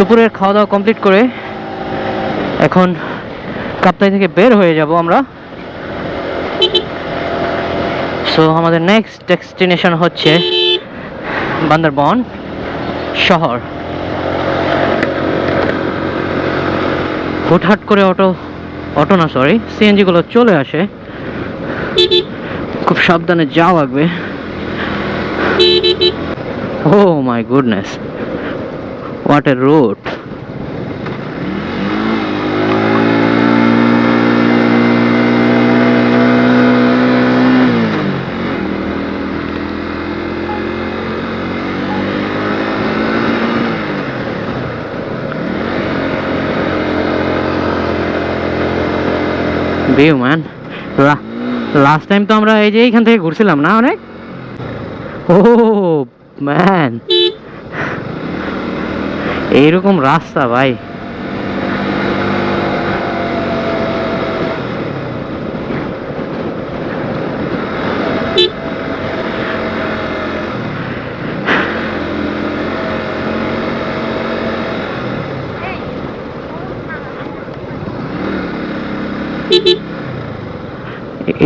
দুপুরের খাওয়া দাওয়া কমপ্লিট করে এখন কাপ্তাই থেকে বের হয়ে যাব আমরা। সো আমাদের নেক্সট ডেস্টিনেশন হচ্ছে বান্দরবন শহর। হুটহাট করে অটো অটো না সরি সিএনজি গুলো চলে আসে। খুব সাবধানে যাওয়া লাগবে। ও my goodness what a road view man last time তো আমরা এই যে এইখান থেকে ঘুরছিলাম না অনেক? ও ম্যান এইরকম রাস্তা ভাই।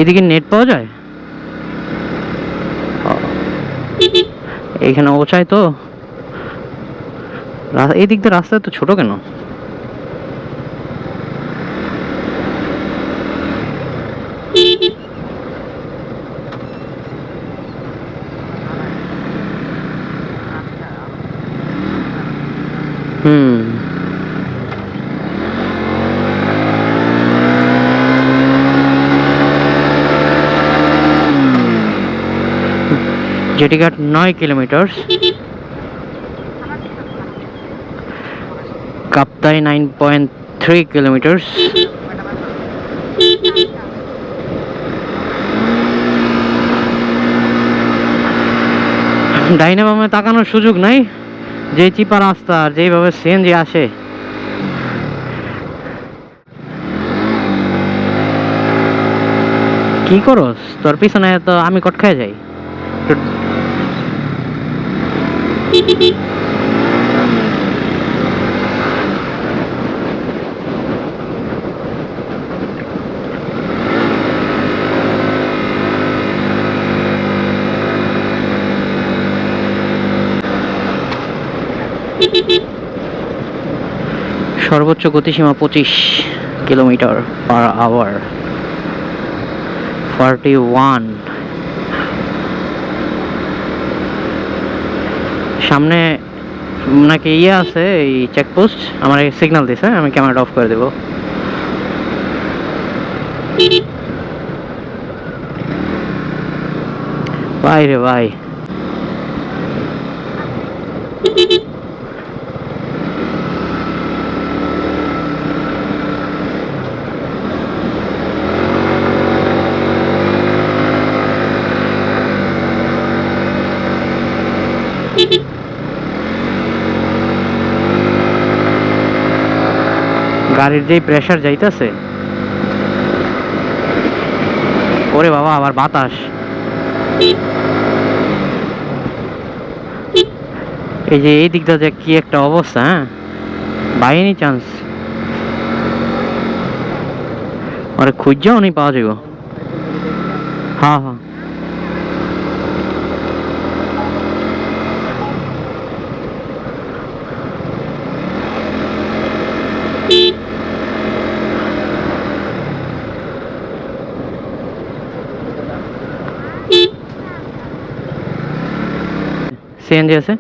এদিকে নেট পাওয়া যায়? ও, এইখানে ওচায় তো? এই দিক দিয়ে রাস্তা তো ছোট কেন? জেটিঘাট নয় kilometre nine point three kilometre ডাইনে বামে তাকানোর সুযোগ নাই। যে চিপা রাস্তা আর যেইভাবে সিএনজি আসে। কি করস তোর পিছনে তো আমি কট খেয়ে যাই। সর্বোচ্চ গতিসীমা পঁচিশ kilometre per hour. Forty one সামনে নাকি ইয়ে আছে, এই চেকপোস্ট আমার সিগন্যাল দিছে, আমি ক্যামেরাটা অফ করে দেবো। ভাই রে ভাই। গাড়ির যেই প্রেসার যাইতেছে। ওরে বাবা, আবার বাতাস। এই যে এই দিকটা যে কি একটা অবস্থা হ্যাঁ? বাই এনি চান্স আরে খুঁজাও নেই পাওয়া যাবে হ্যাঁ হ্যাঁ। সিএনজি আছে?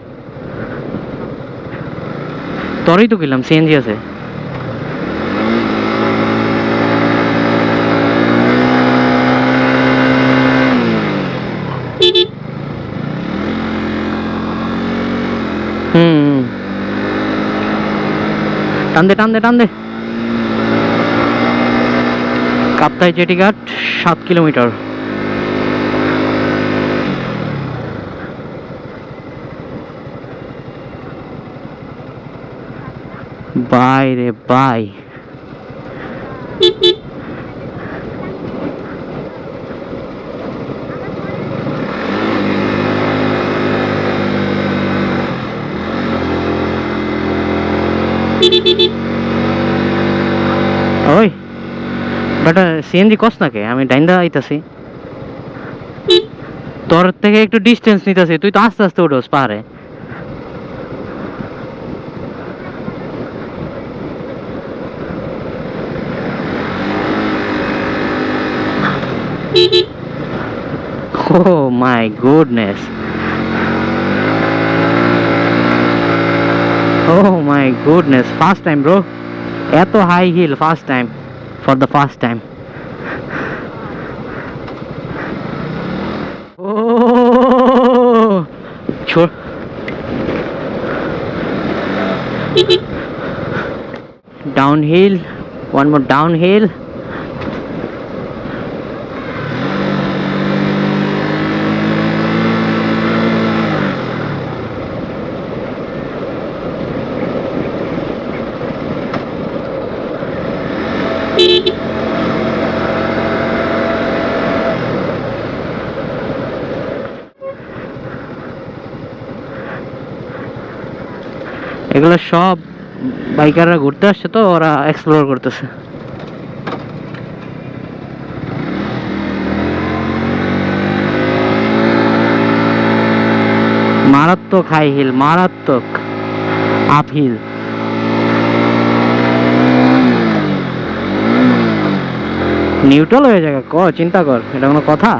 তোরই তো কিনলাম সিএনজি আছে। হুম হুম। টান দে টান দে, টান সাত কিলোমিটার। বাই রে বাই ওই বেটা সিএনজি কস নাকে আমি ডাইন্দা আইতাছি তোর থেকে একটু ডিস্টেন্স নিতেছি তুই তো আস্তে আস্তে উঠোস পাহাড়ে Oh my goodness. Oh my goodness. First time, bro. এত high hill first time for the first time Oh, sure. Downhill, one more downhill. এগুলো সব বাইকাররা ঘুরতে আসছে তো, ওরা এক্সপ্লোর করতেছে। মারাত্মক হাই হিল মারাত্মক আপ হিল নিউট্রাল হয়ে যাবে ক, চিন্তা কর, এটা কোনো কথা?